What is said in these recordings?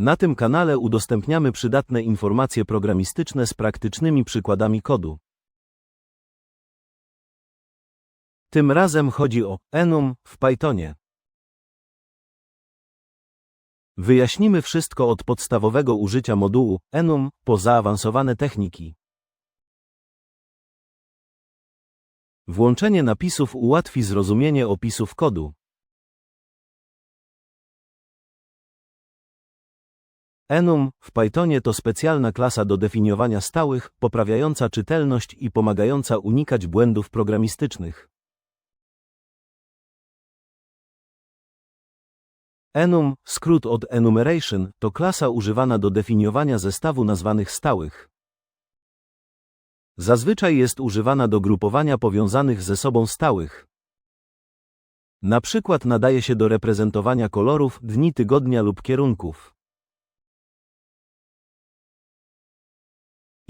Na tym kanale udostępniamy przydatne informacje programistyczne z praktycznymi przykładami kodu. Tym razem chodzi o enum w Pythonie. Wyjaśnimy wszystko od podstawowego użycia modułu enum po zaawansowane techniki. Włączenie napisów ułatwi zrozumienie opisów kodu. Enum w Pythonie to specjalna klasa do definiowania stałych, poprawiająca czytelność i pomagająca unikać błędów programistycznych. Enum, skrót od enumeration, to klasa używana do definiowania zestawu nazwanych stałych. Zazwyczaj jest używana do grupowania powiązanych ze sobą stałych. Na przykład nadaje się do reprezentowania kolorów, dni tygodnia lub kierunków.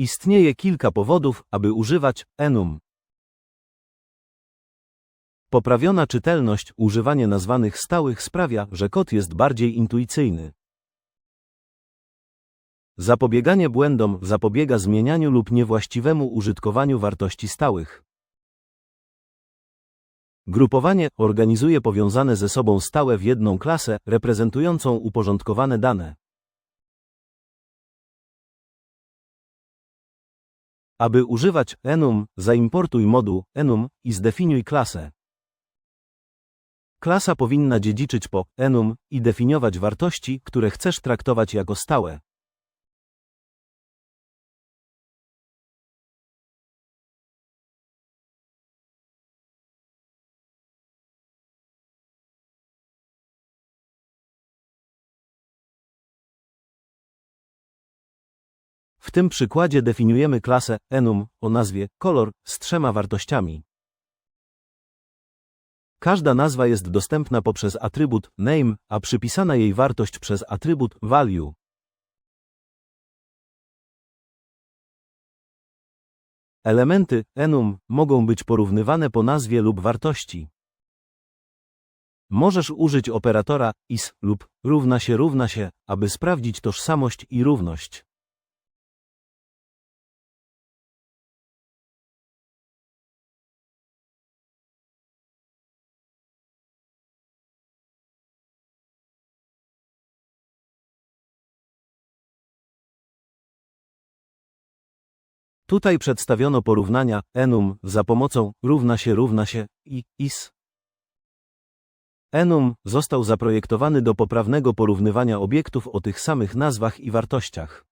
Istnieje kilka powodów, aby używać enum. Poprawiona czytelność, używanie nazwanych stałych sprawia, że kod jest bardziej intuicyjny. Zapobieganie błędom zapobiega zmienianiu lub niewłaściwemu użytkowaniu wartości stałych. Grupowanie organizuje powiązane ze sobą stałe w jedną klasę, reprezentującą uporządkowane dane. Aby używać enum, zaimportuj moduł enum i zdefiniuj klasę. Klasa powinna dziedziczyć po enum i definiować wartości, które chcesz traktować jako stałe. W tym przykładzie definiujemy klasę enum o nazwie kolor z trzema wartościami. Każda nazwa jest dostępna poprzez atrybut name, a przypisana jej wartość przez atrybut value. Elementy enum mogą być porównywane po nazwie lub wartości. Możesz użyć operatora is lub równa się równa się, aby sprawdzić tożsamość i równość. Tutaj przedstawiono porównania enum za pomocą równa się równa się i is. Enum został zaprojektowany do poprawnego porównywania obiektów o tych samych nazwach i wartościach.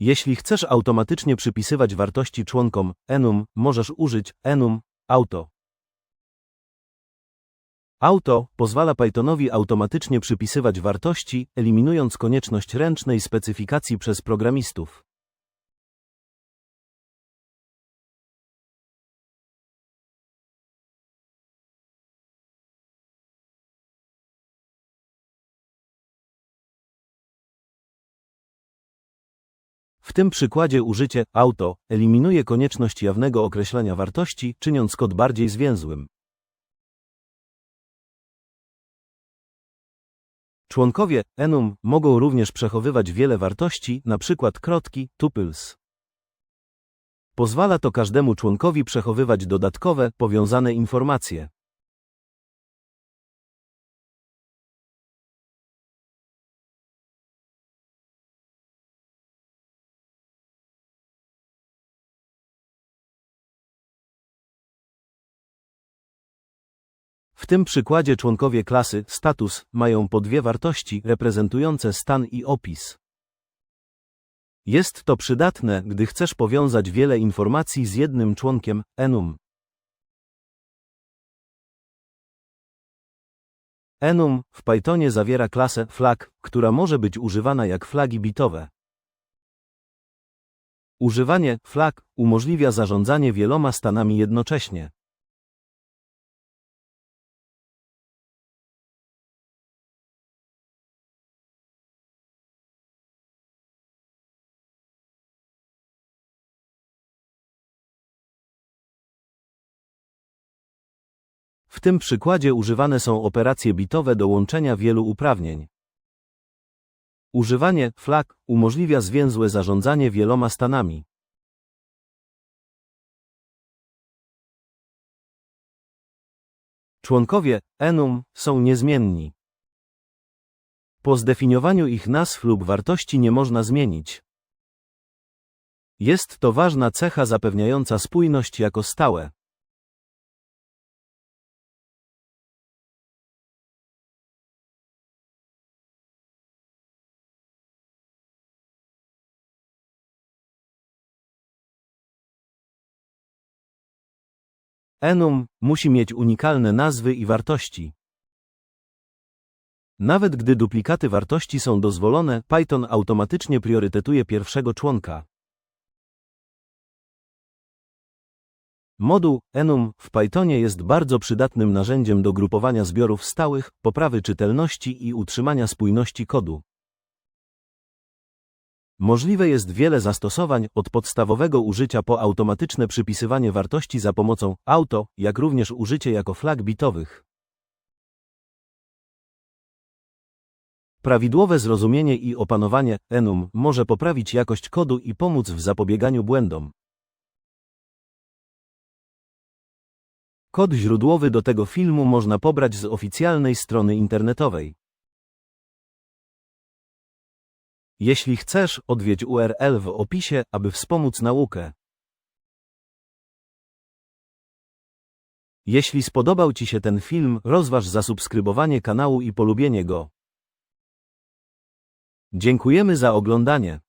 Jeśli chcesz automatycznie przypisywać wartości członkom enum, możesz użyć enum auto. Auto pozwala Pythonowi automatycznie przypisywać wartości, eliminując konieczność ręcznej specyfikacji przez programistów. W tym przykładzie użycie auto eliminuje konieczność jawnego określenia wartości, czyniąc kod bardziej zwięzłym. Członkowie enum mogą również przechowywać wiele wartości, np. krotki, tuples. Pozwala to każdemu członkowi przechowywać dodatkowe, powiązane informacje. W tym przykładzie członkowie klasy status mają po dwie wartości reprezentujące stan i opis. Jest to przydatne, gdy chcesz powiązać wiele informacji z jednym członkiem enum. Enum w Pythonie zawiera klasę flag, która może być używana jak flagi bitowe. Używanie flag umożliwia zarządzanie wieloma stanami jednocześnie. W tym przykładzie używane są operacje bitowe do łączenia wielu uprawnień. Używanie flag umożliwia zwięzłe zarządzanie wieloma stanami. Członkowie enum są niezmienni. Po zdefiniowaniu ich nazw lub wartości nie można zmienić. Jest to ważna cecha zapewniająca spójność jako stałe. Enum musi mieć unikalne nazwy i wartości. Nawet gdy duplikaty wartości są dozwolone, Python automatycznie priorytetuje pierwszego członka. Moduł enum w Pythonie jest bardzo przydatnym narzędziem do grupowania zbiorów stałych, poprawy czytelności i utrzymania spójności kodu. Możliwe jest wiele zastosowań, od podstawowego użycia po automatyczne przypisywanie wartości za pomocą auto, jak również użycie jako flag bitowych. Prawidłowe zrozumienie i opanowanie enum może poprawić jakość kodu i pomóc w zapobieganiu błędom. Kod źródłowy do tego filmu można pobrać z oficjalnej strony internetowej. Jeśli chcesz, odwiedź URL w opisie, aby wspomóc naukę. Jeśli spodobał Ci się ten film, rozważ zasubskrybowanie kanału i polubienie go. Dziękujemy za oglądanie.